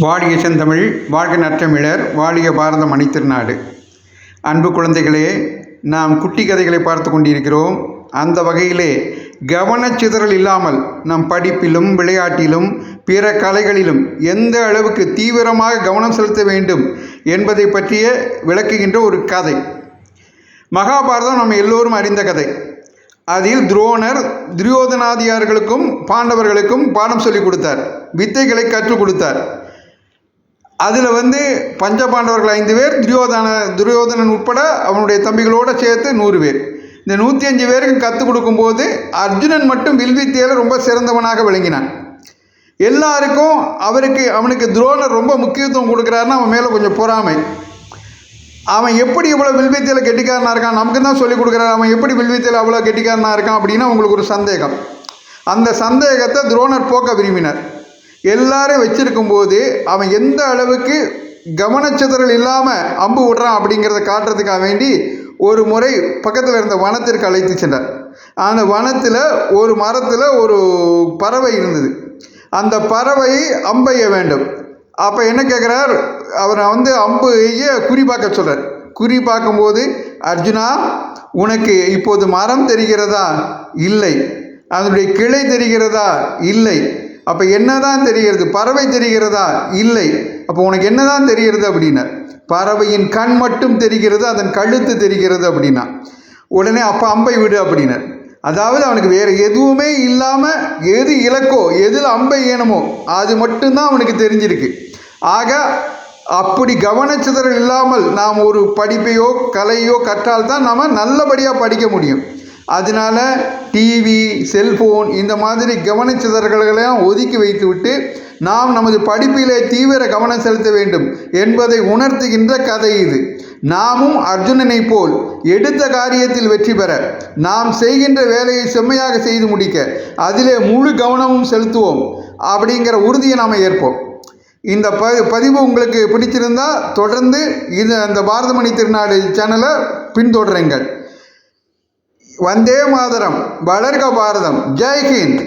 வாழிய செந்தமிழ் வாழ்க நற்றமிழர் வாழிய பாரத மணித்திருநாடு அன்பு குழந்தைகளே நாம் குட்டி கதைகளை பார்த்து கொண்டிருக்கிறோம். அந்த வகையிலே கவனச்சிதறல் இல்லாமல் நம் படிப்பிலும் விளையாட்டிலும் பிற கலைகளிலும் எந்த அளவுக்கு தீவிரமாக கவனம் செலுத்த வேண்டும் என்பதை பற்றிய விளக்குகின்ற ஒரு கதை. மகாபாரதம் நம்ம எல்லோரும் அறிந்த கதை. அதில் துரோணர் துரியோதனாதியார்களுக்கும் பாண்டவர்களுக்கும் பாடம் சொல்லிக் கொடுத்தார். வித்தைகளை கற்றுக் கொடுத்தார். அதில் வந்து பஞ்ச பாண்டவர்கள் ஐந்து பேர் துரியோதன துரியோதனன் உட்பட அவனுடைய தம்பிகளோடு சேர்த்து நூறு பேர். இந்த நூற்றி அஞ்சு பேருக்கு கற்றுக் கொடுக்கும்போது அர்ஜுனன் மட்டும் வில்வித்தியில் ரொம்ப சிறந்தவனாக விளங்கினான். எல்லாருக்கும் அவருக்கு அவனுக்கு துரோணர் ரொம்ப முக்கியத்துவம் கொடுக்குறாருன்னா அவன் மேலே கொஞ்சம் பொறாமை. அவன் எப்படி இவ்வளோ வில்வித்தியில் கெட்டிக்காரனாக இருக்கான்? நமக்கு தான் சொல்லிக் கொடுக்குறாரு. அவன் எப்படி வில்வித்தியில் அவ்வளோ கெட்டிக்காரனாக இருக்கான் அப்படின்னு அவங்களுக்கு ஒரு சந்தேகம். அந்த சந்தேகத்தை துரோணர் போக்க விரும்பினார். எல்லாரும் வச்சிருக்கும்போது அவன் எந்த அளவுக்கு கவனச்சிதறல் இல்லாமல் அம்பு விடுறான் அப்படிங்கிறத காட்டுறதுக்காக வேண்டி ஒரு முறை பக்கத்தில் இருந்த வனத்திற்கு அழைத்து சென்றார். அந்த வனத்தில் ஒரு மரத்தில் ஒரு பறவை இருந்தது. அந்த பறவை அம்பைய வேண்டும். அப்போ என்ன கேட்குறார் அவரை வந்து அம்பு குறி பார்க்க சொல்கிறார் குறி பார்க்கும்போது அர்ஜுனா உனக்கு இப்போது மரம் தெரிகிறதா? இல்லை. அதனுடைய கிளை தெரிகிறதா? இல்லை. அப்போ என்னதான் தெரிகிறது? பறவை தெரிகிறதா? இல்லை. அப்போ உனக்கு என்னதான் தெரிகிறது அப்படின்னார் பறவையின் கண் மட்டும் தெரிகிறது அதன் கழுத்து தெரிகிறது அப்படின்னா உடனே அப்போ அம்பை விடு அப்படின்னார் அதாவது அவனுக்கு வேறு எதுவுமே இல்லாமல் எது இலக்கோ எதில் அம்பை ஏனமோ அது மட்டும்தான் அவனுக்கு தெரிஞ்சிருக்கு. ஆக அப்படி கவனச்சிதறல் இல்லாமல் நாம் ஒரு படிப்பையோ கலையோ கற்றால் தான் நாம் நல்லபடியாக படிக்க முடியும். அதனால டிவி செல்ஃபோன் இந்த மாதிரி கவனச்சிதறல்களையும் ஒதுக்கி வைத்துவிட்டு நாம் நமது படிப்பிலே தீவிர கவனம் செலுத்த வேண்டும் என்பதை உணர்த்துகின்ற கதை இது. நாமும் அர்ஜுனனை போல் எடுத்த காரியத்தில் வெற்றி பெற நாம் செய்கின்ற வேலையை செம்மையாக செய்து முடிக்க அதிலே முழு கவனமும் செலுத்துவோம் அப்படிங்கிற உறுதியை நாம் ஏற்போம். இந்த ப பதிவு உங்களுக்கு பிடிச்சிருந்தால் தொடர்ந்து இது அந்த பாரதமணி திருநாடு சேனலை பின்தொடருங்கள். வந்தே மாதரம் வளர்க பாரதம் ஜெய்ஹிந்த்